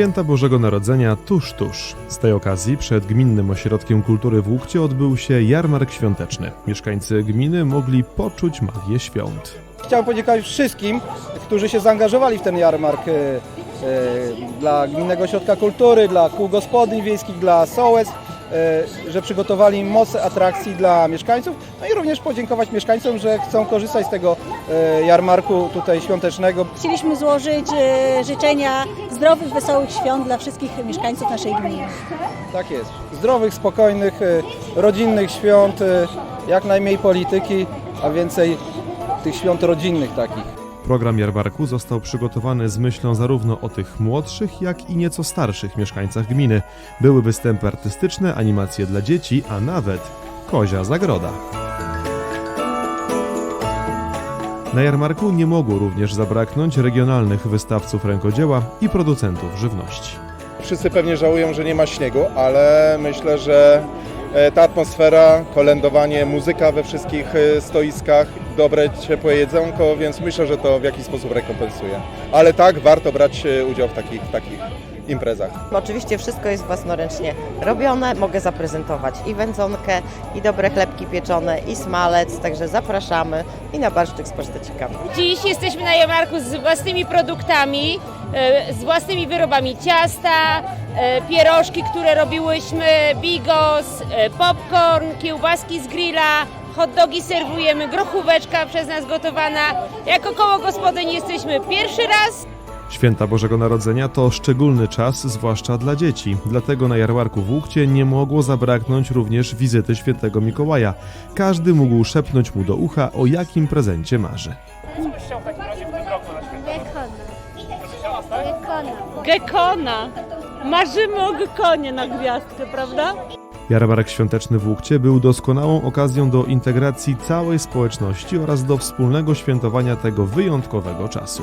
Święta Bożego Narodzenia tuż, tuż. Z tej okazji przed Gminnym Ośrodkiem Kultury w Łukcie odbył się jarmark świąteczny. Mieszkańcy gminy mogli poczuć magię świąt. Chciałem podziękować wszystkim, którzy się zaangażowali w ten jarmark. e, e, Dla Gminnego Ośrodka Kultury, dla kół gospodyń wiejskich, dla sołec, e, że przygotowali moce atrakcji dla mieszkańców. No i również podziękować mieszkańcom, że chcą korzystać z tego jarmarku tutaj świątecznego. Chcieliśmy złożyć życzenia zdrowych, wesołych świąt dla wszystkich mieszkańców naszej gminy. Tak jest. Zdrowych, spokojnych, rodzinnych świąt, jak najmniej polityki, a więcej tych świąt rodzinnych takich. Program jarmarku został przygotowany z myślą zarówno o tych młodszych, jak i nieco starszych mieszkańcach gminy. Były występy artystyczne, animacje dla dzieci, a nawet kozia zagroda. Na jarmarku nie mogło również zabraknąć regionalnych wystawców rękodzieła i producentów żywności. Wszyscy pewnie żałują, że nie ma śniegu, ale myślę, że e, ta atmosfera, kolędowanie, muzyka we wszystkich e, stoiskach, dobre, ciepłe jedzonko, więc myślę, że to w jakiś sposób rekompensuje. Ale tak, warto brać e, udział w takich, w takich imprezach. Oczywiście wszystko jest własnoręcznie robione. Mogę zaprezentować i wędzonkę, i dobre chlebki pieczone, i smalec, także zapraszamy i na barszczyk z pasztecikami. Dziś jesteśmy na jarmarku z własnymi produktami, e, z własnymi wyrobami ciasta, e, pierożki, które robiłyśmy, bigos, e, popcorn, kiełbaski z grilla, hot dogi serwujemy, grochóweczka przez nas gotowana. Jako koło gospodyń jesteśmy pierwszy raz. Święta Bożego Narodzenia to szczególny czas, zwłaszcza dla dzieci. Dlatego na jarmarku w Łukcie nie mogło zabraknąć również wizyty świętego Mikołaja. Każdy mógł szepnąć mu do ucha, o jakim prezencie marzy. Gekona. Marzymy o gekonie na gwiazdkę, prawda? Jarmark świąteczny w Łukcie był doskonałą okazją do integracji całej społeczności oraz do wspólnego świętowania tego wyjątkowego czasu.